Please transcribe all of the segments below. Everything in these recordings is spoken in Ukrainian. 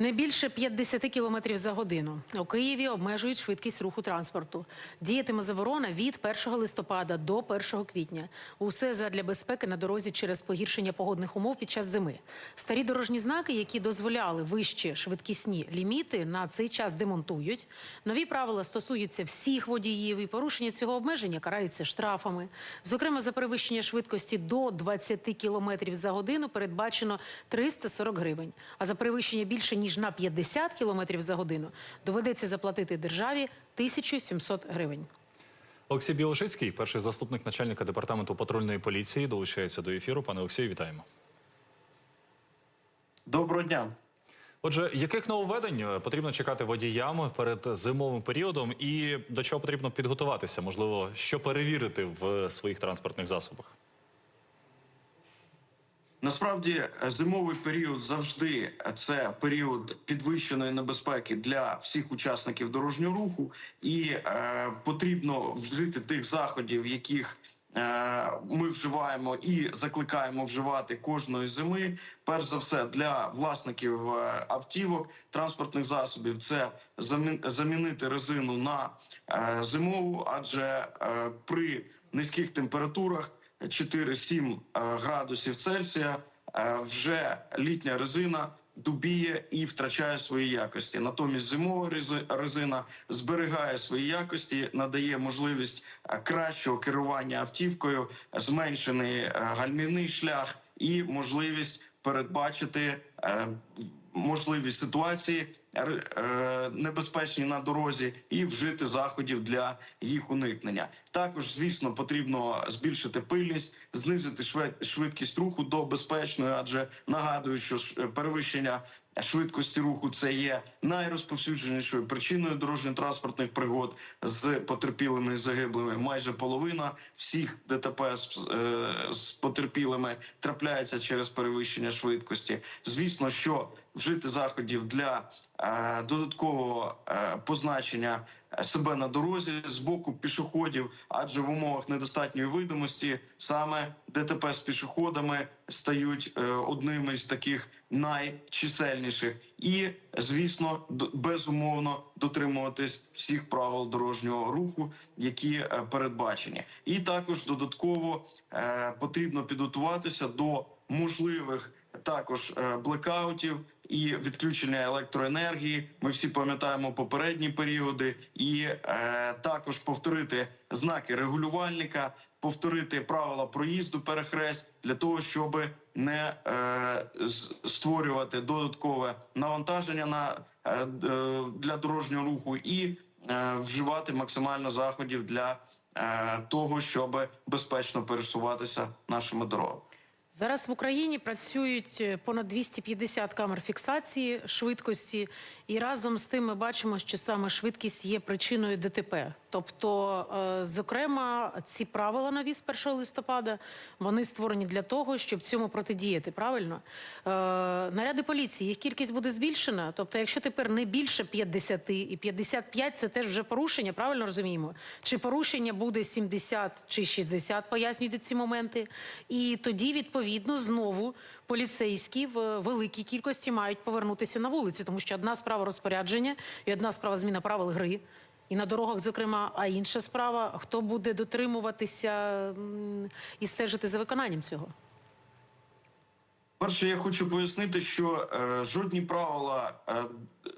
Не більше 50 км за годину. У Києві обмежують швидкість руху транспорту. Діятиме заборона від 1 листопада до 1 квітня. Усе задля безпеки на дорозі через погіршення погодних умов під час зими. Старі дорожні знаки, які дозволяли вищі швидкісні ліміти, на цей час демонтують. Нові правила стосуються всіх водіїв, і порушення цього обмеження карається штрафами. Зокрема, за перевищення швидкості до 20 км за годину передбачено 340 гривень. А за перевищення більше ніж на 50 км за годину доведеться заплатити державі 1700 гривень. Олексій Білошицький, перший заступник начальника департаменту патрульної поліції, долучається до ефіру. Пане Олексію, вітаємо. Доброго дня. Отже, яких нововведень е, потрібно чекати водіям перед зимовим періодом, і до чого потрібно підготуватися? Можливо, що перевірити в своїх транспортних засобах? Насправді е, зимовий період завжди е, це період підвищеної небезпеки для всіх учасників дорожнього руху, і е, потрібно вжити тих заходів, яких е, ми вживаємо і закликаємо вживати кожної зими. Перш за все для власників автівок, транспортних засобів, це замін- замінити резину на зимову, адже при низьких температурах 4-7 е, градусів Цельсія е, вже літня резина дубіє і втрачає свої якості. Натомість зимова рези- резина зберігає свої якості, надає можливість е, кращого керування автівкою, зменшений гальмівний шлях і можливість передбачити можливі ситуації небезпечні на дорозі і вжити заходів для їх уникнення. Також, звісно, потрібно збільшити пильність, знизити швидкість руху до безпечної, адже нагадую, що е, перевищення швидкості руху це є найрозповсюдженішою причиною дорожньо-транспортних пригод з потерпілими і загиблими. Майже половина всіх ДТП з, е, з потерпілими трапляється через перевищення швидкості. Звісно, що вжити заходів для е, додаткового е, позначення е, себе на дорозі з боку пішоходів, адже в умовах недостатньої видимості саме ДТП з пішоходами стають е, одними з таких найчисельніших, і звісно, безумовно дотримуватись всіх правил дорожнього руху, які е, передбачені, і також додатково е, потрібно підготуватися до можливих також е, блекаутів і відключення електроенергії. Ми всі пам'ятаємо попередні періоди, і е, також повторити знаки регулювальника, повторити правила проїзду перехрест для того, щоб не е, створювати додаткове навантаження на е, для дорожнього руху і вживати максимально заходів для того, щоб безпечно пересуватися нашими дорогами. Зараз в Україні працюють е, понад 250 камер фіксації швидкості, і разом з тим ми бачимо, що саме швидкість є причиною ДТП. Тобто, е, зокрема, ці правила нові з 1 листопада вони створені для того, щоб цьому протидіяти. Правильно Е, наряди поліції їх кількість буде збільшена. Тобто, якщо тепер не більше 50 і 55 – це теж вже порушення. Правильно розуміємо? Чи порушення буде 70 чи 60, пояснюйте ці моменти. І тоді, відповідно, знову поліцейські в великій кількості мають повернутися на вулиці, тому що одна справа розпорядження і одна справа зміна правил гри. І на дорогах, зокрема, а інша справа, хто буде дотримуватися і стежити за виконанням цього. Перше, я хочу пояснити, що е, жодні правила е,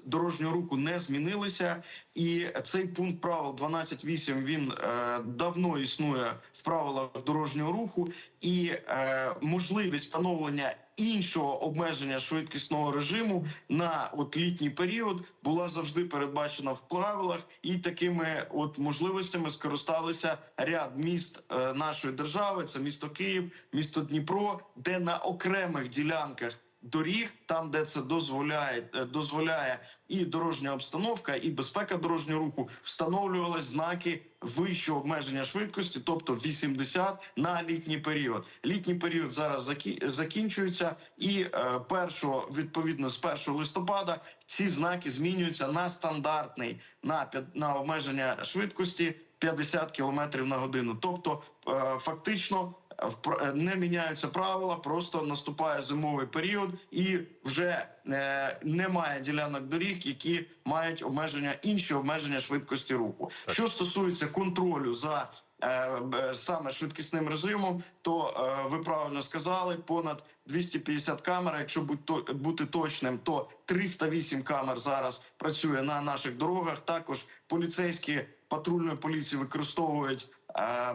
дорожнього руху не змінилися, і цей пункт правил 12.8 він е, давно існує в правилах дорожнього руху, і е, можливість встановлення іншого обмеження швидкісного режиму на от літній період була завжди передбачена в правилах, і такими от можливостями скористалися ряд міст е, нашої держави. Це місто Київ, місто Дніпро, де на окремих ділянках. Доріг там, де це дозволяє, е, дозволяє і дорожня обстановка, і безпека дорожнього руху, встановлювались знаки вищого обмеження швидкості, тобто 80 на літній період. Літній період зараз закі- закінчується, і е, першого відповідно з 1 листопада ці знаки змінюються на стандартний на на обмеження швидкості 50 км на годину. Тобто, е, фактично. Е, не міняються правила, просто наступає зимовий період, і вже е, немає ділянок доріг, які мають обмеження інші обмеження швидкості руху. Що стосується контролю за е, саме швидкісним режимом, то е, ви правильно сказали, понад 250 камер. Якщо будь то- бути точним, то 308 камер зараз працює на наших дорогах. Також поліцейські патрульної поліції використовують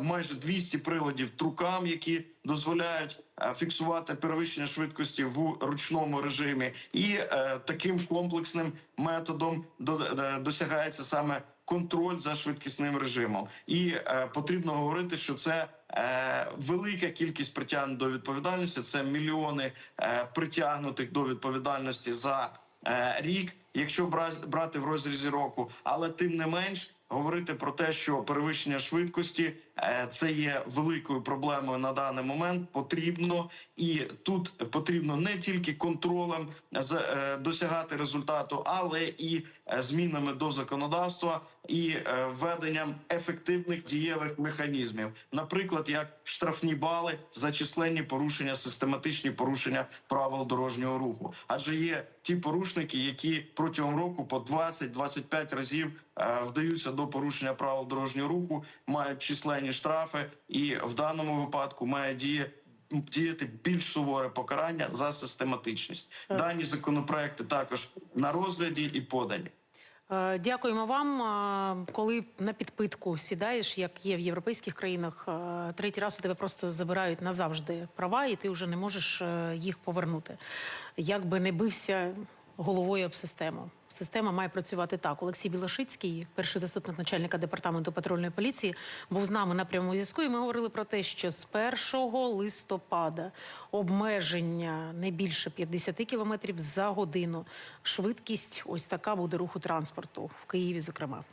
майже 200 приладів трукам, які дозволяють е, фіксувати перевищення швидкості в ручному режимі, і е, таким комплексним методом е, досягається саме контроль за швидкісним режимом. І е, потрібно говорити, що це е, велика кількість притягнень до відповідальності. Це мільйони е, притягнутих до відповідальності за е, рік, якщо бра- брати в розрізі року, але тим не менш. Говорити про те, що перевищення швидкості е, це є великою проблемою на даний момент. Потрібно і тут потрібно не тільки контролем е, досягати результату, але і е, змінами до законодавства і е, введенням ефективних дієвих механізмів, наприклад, як штрафні бали за численні порушення, систематичні порушення правил дорожнього руху. Адже є ті порушники, які протягом року по 20-25 разів вдаються до порушення правил дорожнього руху, мають численні штрафи, і в даному випадку має діє. Діяти більш суворе покарання за систематичність. Дані законопроекти також на розгляді і подані. Е, Дякуємо вам. Е, Коли на підпитку сідаєш, як є в європейських країнах, е, третій раз у тебе просто забирають назавжди права, і ти вже не можеш е, їх повернути. Як би не бився головою об систему. Система має працювати так. Олексій Білошицький, перший заступник начальника департаменту патрульної поліції, був з нами на прямому зв'язку. І ми говорили про те, що з 1 листопада обмеження не більше 50 кілометрів за годину. Швидкість ось така буде руху транспорту в Києві, зокрема.